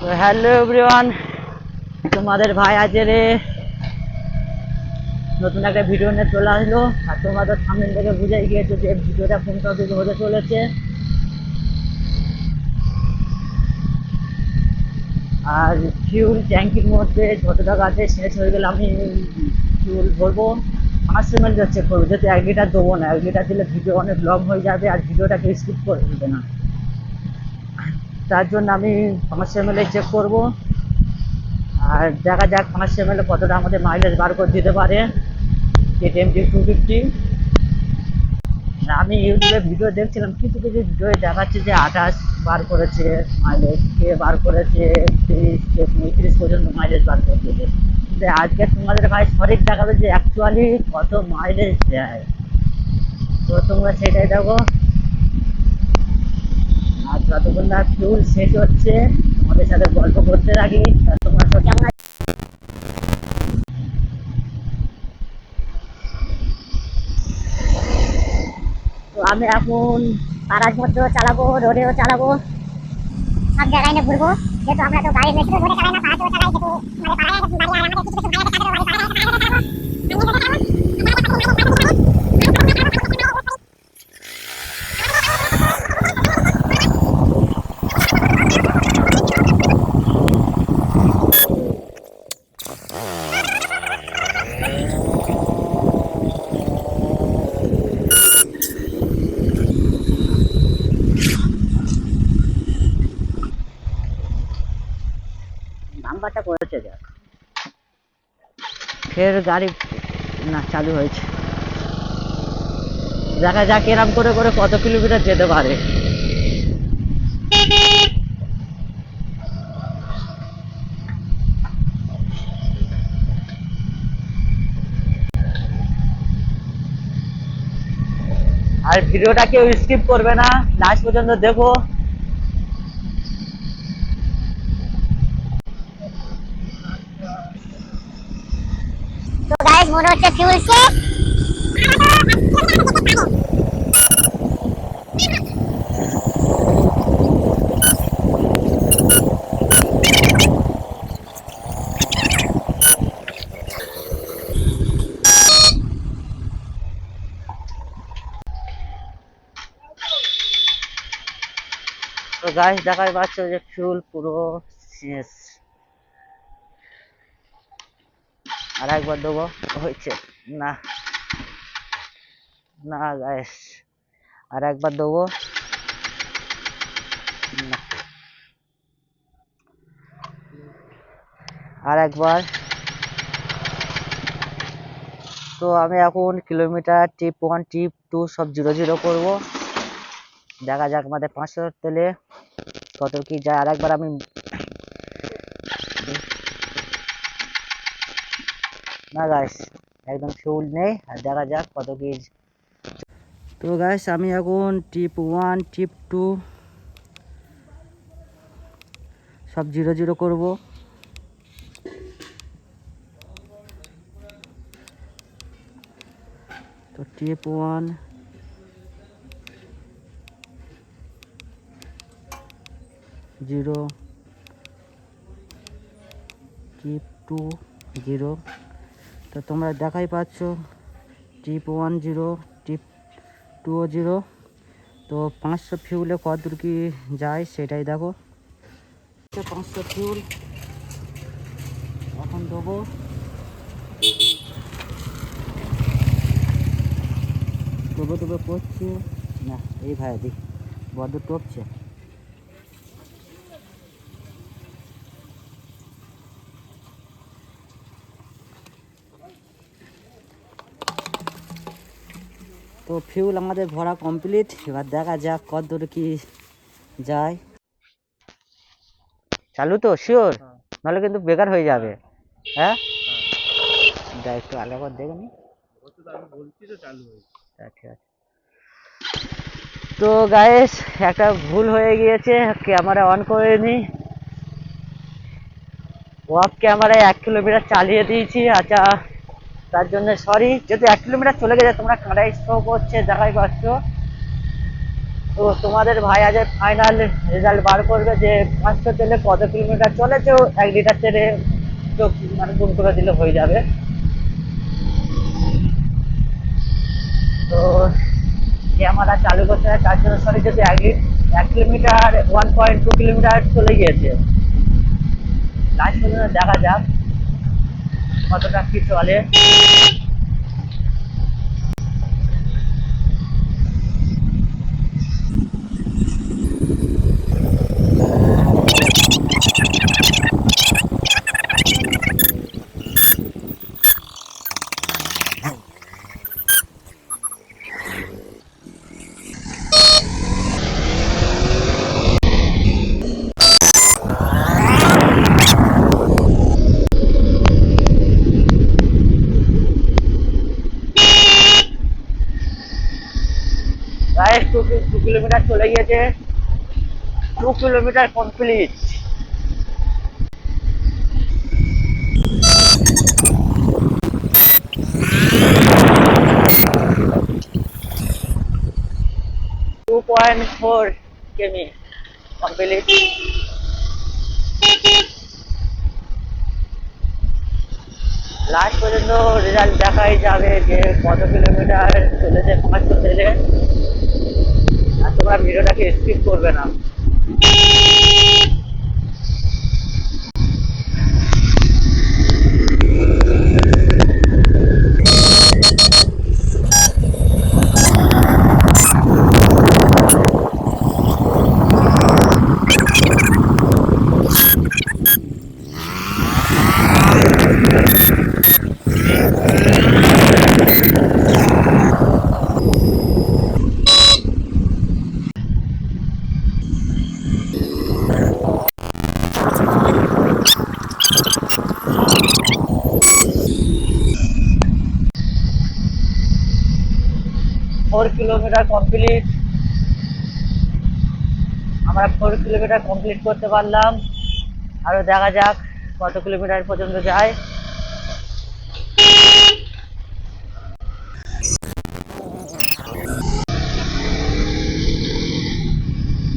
Hello everyone তোমাদের ভাই আছে রে নতুন একটা ভিডিও নিয়ে চলে আসলো। আর তোমাদের সামনে থেকে বুঝে গিয়েছো যে ভিডিওটা কোন টপিক হতে চলেছে। আর ফিউল ট্যাঙ্কির মধ্যে যত টাকা আছে, শেষ হয়ে গেলে আমি ফিউল ভরবো। পাঁচশো এমএল চেক করব যেহেতু এক লিটার দেবো না, এক লিটার দিলে ভিডিও অনেক লং হয়ে যাবে, আর ভিডিওটাকে স্কিপ করে দেবে না। তার জন্য আমি পাঁচশো এম চেক করব। আর দেখা যাক পাঁচশো এম কতটা আমাদের মাইলেজ বার করে দিতে পারে। কেটিএম টি টু ফিফটি আমি ইউটিউবে ভিডিও দেখছিলাম, কিছু কিছু ভিডিও দেখাচ্ছে যে আঠাশ বার করেছে মাইলেজ কে বার করেছে তিরিশ, কে পঁয়ত্রিশ পর্যন্ত মাইলেজ বার করে দিয়েছে। কিন্তু আজকে তোমাদের ভাই সঠিক দেখাবে যে অ্যাকচুয়ালি কত মাইলেজ দেয়। তো তোমরা সেটাই দেখো। যতক্ষণ না ফিউল শেষ হচ্ছে আমাদের সাথে গল্প করতে থাকি তোমরা সব কেমন তো আমি এখন পাড়ার মধ্যেও চালাবো, রোডেও চালাবো। সব জায়গায় নিয়ে ঘুরবো। যেহেতু আমরা তো গাড়ি বেশি রোডে চালাই না পাড়াতেও চালাই, যেহেতু মানে পাড়ায় বাড়ি আর আমাদের কিছু কিছু ভাইরা তাদেরও বাড়ি পাড়ায় চালাবো। আমি নিজেদের চালাবো। নাম্বারটা করেছে যাক ফের গাড়ি না, চালু হয়েছে। দেখা যাক এরম করে করে কত কিলোমিটার যেতে পারে। আর ভিডিওটা কেউ স্কিপ করবে না। লাস্ট পর্যন্ত দেখো তো গাইস মনে হচ্ছে ফিউল শেষ তো গাছ দেখাই পাচ্ছ যে ফুল পুরো শেষ। আর একবার দেবো। হয়েছে। না। না গাছ আর একবার দেবো। না। আর একবার তো আমি এখন kilometre trip one trip two সব জিরো জিরো করব। দেখা যাক আমাদের পাঁচশো তেলে কত কি যায়। আর একবার আমি না গাইস একদম ফুল নেই। আর দেখা যাক কত কি তো গাইস আমি এখন টিপ ওয়ান টিপ টু সব জিরো জিরো করব। তো trip one zero trip two zero তো তোমরা দেখাই পাচ্ছ। Trip one zero, trip two zero. তো পাঁচশো ফিউলে কত দূর কি যায় সেটাই দেখো। পাঁচশো ফিউল এখন দেবো। তবে তবে পড়ছে না, এই ভাই দি বড্ড টপছে। তো ফিউল আমাদের ভরা কমপ্লিট এবার দেখা যাক কত দূর কি যায়। চালু তো শিওর নাহলে কিন্তু বেকার হয়ে যাবে। হ্যাঁ। যা একটু আগে একবার দেখে নি। হ্যাঁ, ঠিক আছে তো গায়েস একটা ভুল হয়ে গিয়েছে। ক্যামেরা অন করে নি। ওয়াক ক্যামেরায় এক কিলোমিটার চালিয়ে দিয়েছি। আচ্ছা। তার জন্য সরি যেহেতু এক কিলোমিটার চলে গেছে, তোমরা কাঁটাই শো করছে, দেখাই পাচ্ছ। তো তোমাদের ভাই আজ ফাইনাল রেজাল্ট বার করবে যে পাঁচশো তেলে কত কিলোমিটার চলেছে, এক লিটার তেলে তো মানে গুণ করে দিলে হয়ে যাবে। তো ক্যামেরা চালু করতে হয়, তার জন্য সরি যদি এক এক kilometre one point two kilometre চলে গিয়েছে। লাস্ট পর্যন্ত দেখা যাক। কতটা কি চলে প্রায় টু টু কিলোমিটার চলে গিয়েছে two kilometre complete two point four km complete last পর্যন্ত রেজাল্ট দেখাই যাবে যে কত কিলোমিটার চলেছে, পাঁচশো ভিডিওটাকে স্কিপ করবে না। ফোর কিলোমিটার কমপ্লিট আমরা ফোর কিলোমিটার কমপ্লিট করতে পারলাম। আরও দেখা যাক কত কিলোমিটার পর্যন্ত যায়।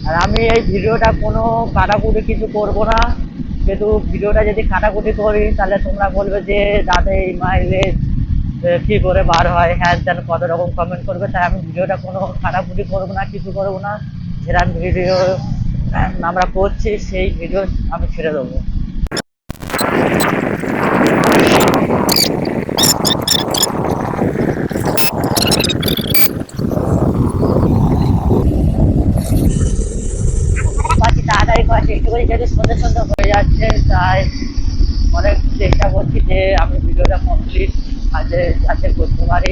আর আমি এই ভিডিওটা কোনো কাটাকুটি কিছু করব না। যেহেতু ভিডিওটা যদি কাটাকুটি করি, তাহলে তোমরা বলবে যে, দাদা, এই মাইলেজ কি করে বার হয়? হ্যান ত্যান কত রকম কমেন্ট করবে। তাই আমি ভিডিওটা কোনো কাটাকুটি করব না, কিছু করব না। যেরকম ভিডিও আমরা করছি, সেই ভিডিও আমি ছেড়ে দেবো। তাড়াতাড়ি করার চেষ্টা করি যেহেতু সন্ধ্যে সন্ধ্যে তাই অনেক চেষ্টা করছি যে আমি ভিডিওটা কমপ্লিট আজকে যাতে করতে পারি।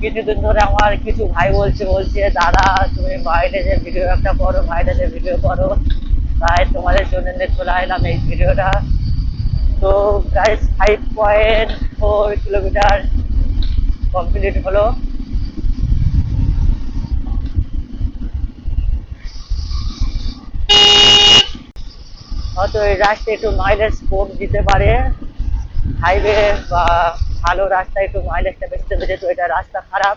কিছুদিন ধরে আমার কিছু ভাই বলছে বলছে, দাদা, তুমি বাইরে যে ভিডিও একটা করো, বাইরে যে ভিডিও করো, তাই তোমাদের জন্য নিয়ে চলে এলাম এই ভিডিওটা। তো প্রায় five point four kilometre complete হলো। হয়তো এই রাস্তায় একটু মাইলেজ কম দিতে পারে। হাইওয়ে বা ভালো রাস্তায় একটু মাইলেজটা বেশি দেবে যেহেতু এটা রাস্তা খারাপ।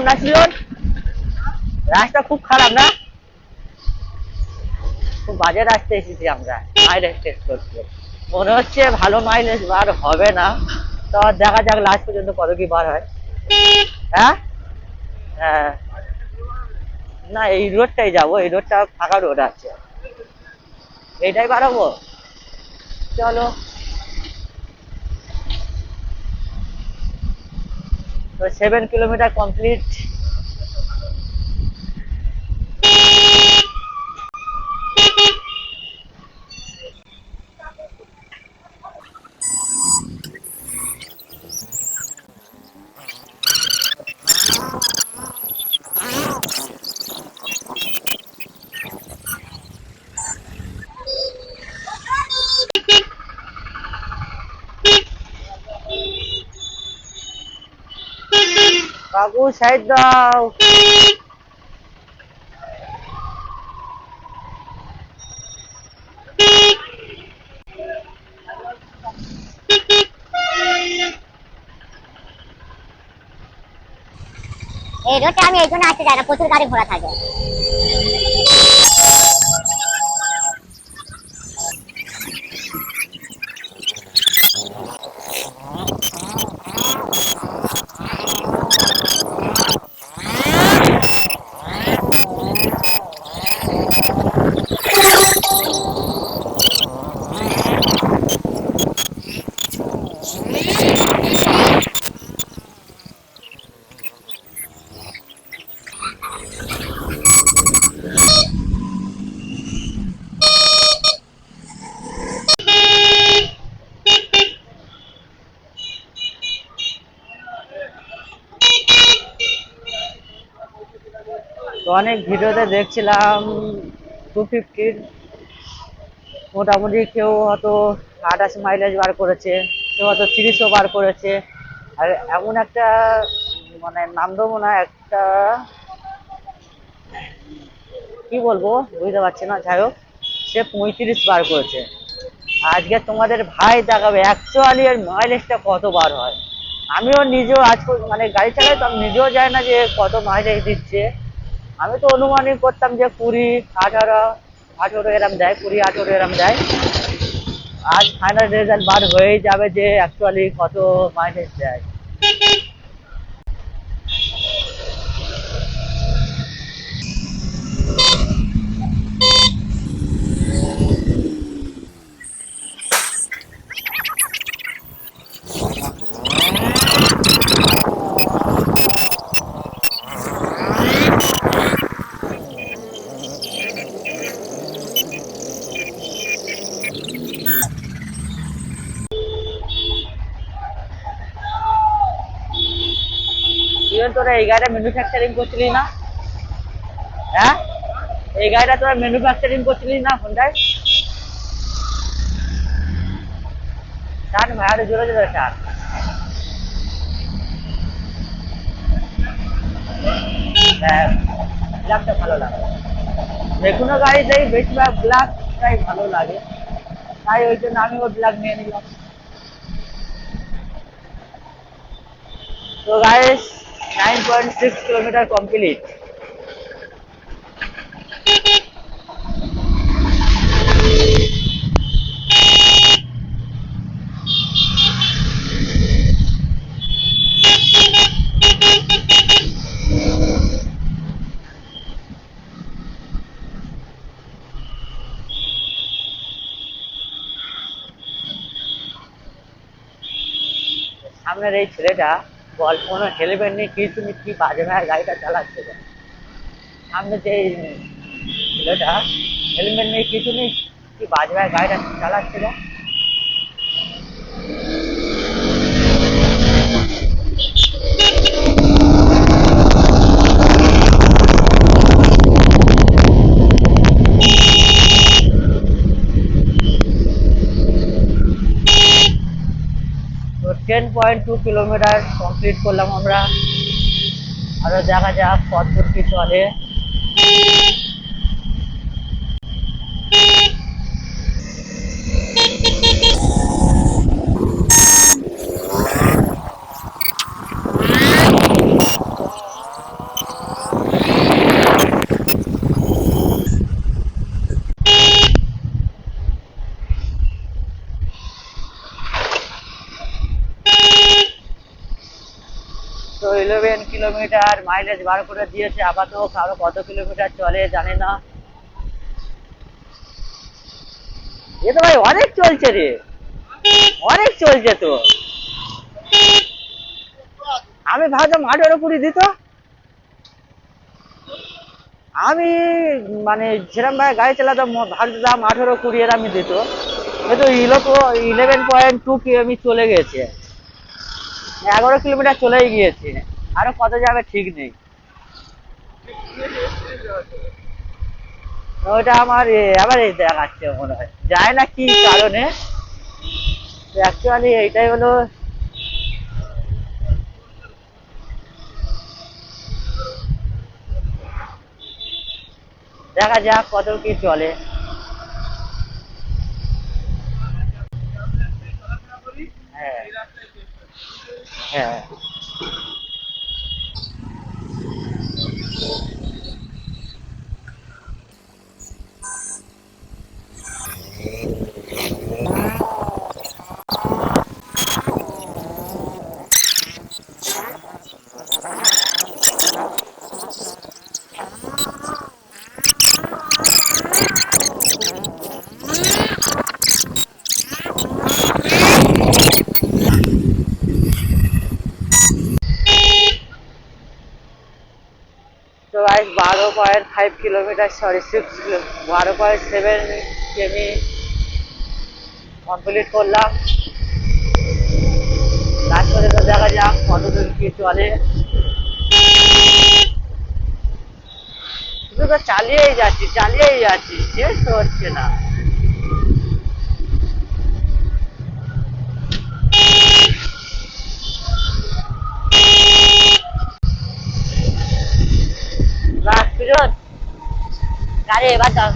খারাপ না সিজন রাস্তা খুব খারাপ না? খুব বাজে রাস্তায় এসেছি আমরা। মাইলেজ টেস্ট করতে মনে হচ্ছে ভালো মাইলেজ বার হবে না। তো দেখা যাক লাস্ট পর্যন্ত কত কি বার হয়। হ্যাঁ? হ্যাঁ। না, এই রোডটাই যাব। এই রোডটা ফাঁকা রোড আছে। এইটাই বাড়াবো? চলো। তো সেভেন কিলোমিটার কমপ্লিট কাকু সাইড দাও। এই রোডটা আমি এই জন্য আসতে চাই না প্রচুর গাড়ি ঘোড়া থাকে। অনেক ভিডিওতে দেখছিলাম টু ফিফটির মোটামুটি কেউ হয়তো আঠাশ মাইলেজ বার করেছে, কেউ হয়তো তিরিশও বার করেছে। আর এমন একটা মানে নাম দেবো না একটা, কি বলব, বুঝতে পারছি না। যাই হোক, সে পঁয়ত্রিশ বার করেছে। আজকে তোমাদের ভাই দেখাবে অ্যাকচুয়ালি এর মাইলেজটা কত বার হয়? আমিও নিজেও আজ মানে গাড়ি চালাই তো আমি নিজেও জানি না যে কত মাইলেজ দিচ্ছে। আমি তো অনুমানই করতাম যে কুড়ি, আঠারো, আঠেরো এরম দেয়, কুড়ি, আঠেরো এরম দেয়। আজ ফাইনাল রেজাল্ট বার হয়ে যাবে যে অ্যাকচুয়ালি কত মাইনেস দেয় তুই তোরা এই গাড়িটা ম্যানুফ্যাকচারিং করছিলি না? হ্যাঁ? এই গাড়িটা তোরা ম্যানুফ্যাকচারিং করছিলি না হোন্ডায় টান ভাড়া জোরে জোরে টান হ্যাঁ ব্ল্যাকটা ভালো লাগে। যে কোনো গাড়িতেই বেশিরভাগ ব্ল্যাকটাই ভালো লাগে। তাই ওই জন্য আমিও ব্ল্যাক নিয়ে নিলাম। তো guys nine point six kilometre complete সামনের এই ছেলেটা বল কোনো হেলমেট নেই কিছু নেই কি বাজে ভাই গাড়িটা চালাচ্ছে তো। সামনে যে এই ছেলেটা হেলমেট নেই কিছু নেই কি বাজে ভাই গাড়িটা চালাচ্ছে তো। তো ten point two kilometre complete করলাম আমরা। আরও দেখা যাক কত কি চলে। কিলোমিটার মাইলেজ বার করে দিয়েছে, আপাতত আরও কত কিলোমিটার চলে জানি না। এ তো ভাই অনেক চলছে রে। অনেক চলছে তো। আমি ভাবতাম আঠেরো কুড়ি দিত। আমি মানে যেরকম ভাবে গাড়ি চালাতাম ভাবতাম আঠেরো কুড়ি এরমই দিত। কিন্তু ইলেকো ইলেভেন পয়েন্ট টু কিমি চলে গেছে। এগারো কিলোমিটার চলেই গিয়েছে। আরও কত যাবে ঠিক নেই। ওটা আমার আবার এই দেখাচ্ছে মনে হয়। যায় না কি কারণে? অ্যাকচুয়ালি এইটাই হলো। দেখা যাক কত কি চলে। হ্যাঁ। হ্যাঁ। তো গাইস বারো point five kilometre sorry six বারো পয়েন্ট সেভেন কেমি কমপ্লিট করলাম। তারপরে তো দেখা যাক কতদূর কি চলে। শুধু তো চালিয়েই যাচ্ছি চালিয়েই যাচ্ছি, শেষ হচ্ছে না। John. Kare, bata.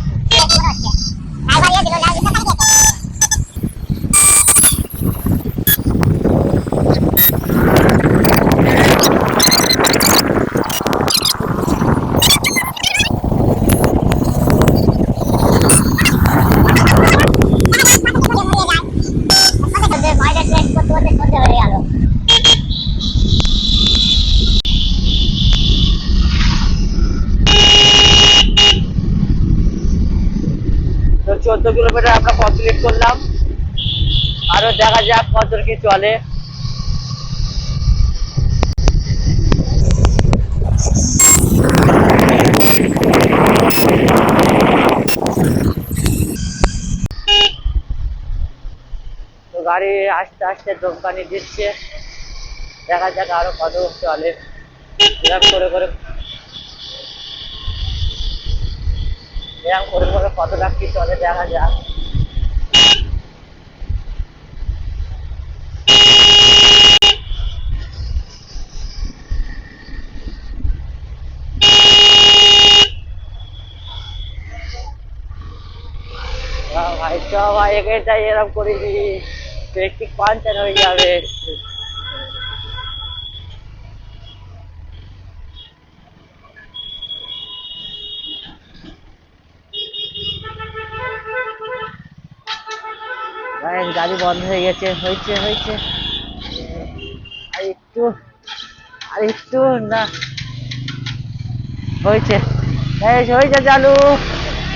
চলে গাড়ি আস্তে আস্তে দোকানি দিচ্ছে। দেখা যাক আরও কত চলে। করে করে এরকম করে করে কতটা কি চলে দেখা যাক। এরকম করে হয়ে যাবে। গাড়ি বন্ধ হয়ে গেছে, হয়েছে হয়েছে। আর একটু আর একটু না। হয়েছে। হয়েছে চালু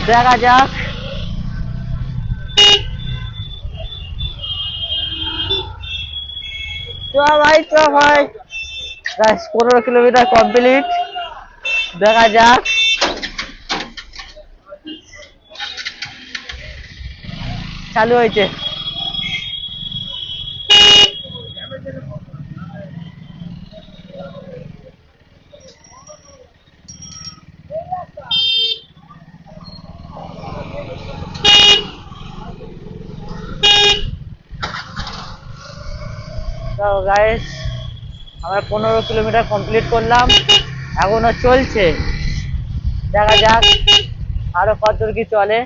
দেখা যাক। চ ভাই চ ভাই পনেরো কিলোমিটার কমপ্লিট দেখা যাক। চালু হয়েছে। গাইস আমরা পনেরো কিলোমিটার কমপ্লিট করলাম। এখনও চলছে। দেখা যাক আরও কতদূর কি চলে।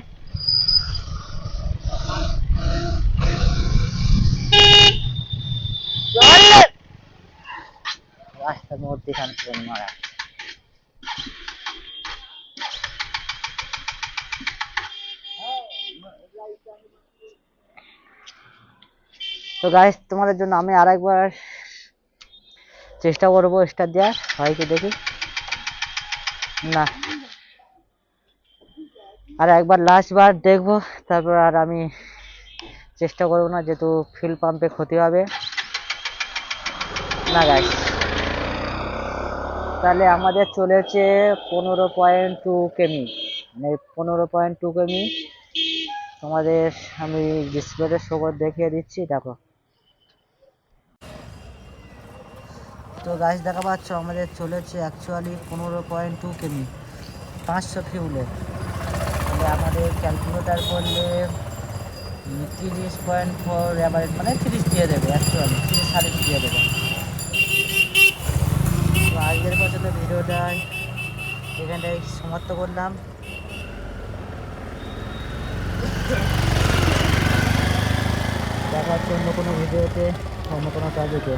তো গাইস তোমাদের জন্য আমি আরেকবার চেষ্টা করব স্টার দেওয়ার। হয় কি দেখি। না। আর একবার লাস্ট বার দেখব, তারপর আর আমি চেষ্টা করব না, যেহেতু ফিল পাম্পে ক্ষতি হবে। না গাইস তাহলে আমাদের চলেছে পনেরো পয়েন্ট টু কেমি মানে পনেরো পয়েন্ট টু কেমি তোমাদের আমি ডিসপ্লেতে শো দেখিয়ে দিচ্ছি, দেখো। তো গাছ দেখা পাচ্ছ, আমাদের চলেছে অ্যাকচুয়ালি পনেরো পয়েন্ট টু কেমি, পাঁচশো ফিউলে তাহলে আমাদের ক্যালকুলেটার করলে তিরিশ পয়েন্ট ফোর অ্যাভারেজ মানে তিরিশ দিয়ে দেবে অ্যাকচুয়ালি তিরিশ সাড়ে দিয়ে দেবে। তো আজকের পর্যন্ত ভিডিওটা এখানটায় সমাপ্ত করলাম। দেখা হচ্ছে অন্য কোনো ভিডিওতে, অন্য কোনো কাজেতে